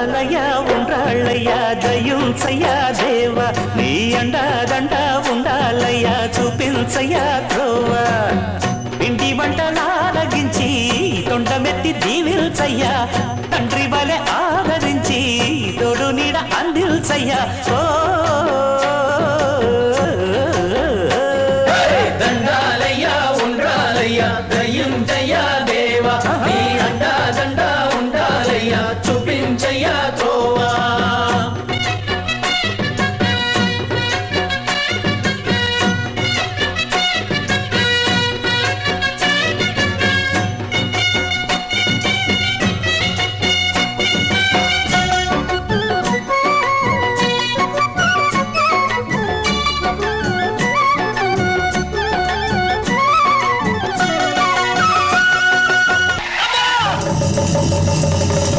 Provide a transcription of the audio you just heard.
ఉండాలయ్యా ఉండాలయ్యా దయించయ్యా దేవా. నీ అండాదండ ఉండాలయ్యా చూపించయ్యా ద్రోవా ఇంటి వంటలాలగించి తొండమెత్తి దీవిల్చయ్యా తండ్రి వలె ఆదరించి తోడు నీడ అందిల్చయ్యా ఓ దండాలయ్యా ఉండాలయ్యా దయం జయా ハハハハ!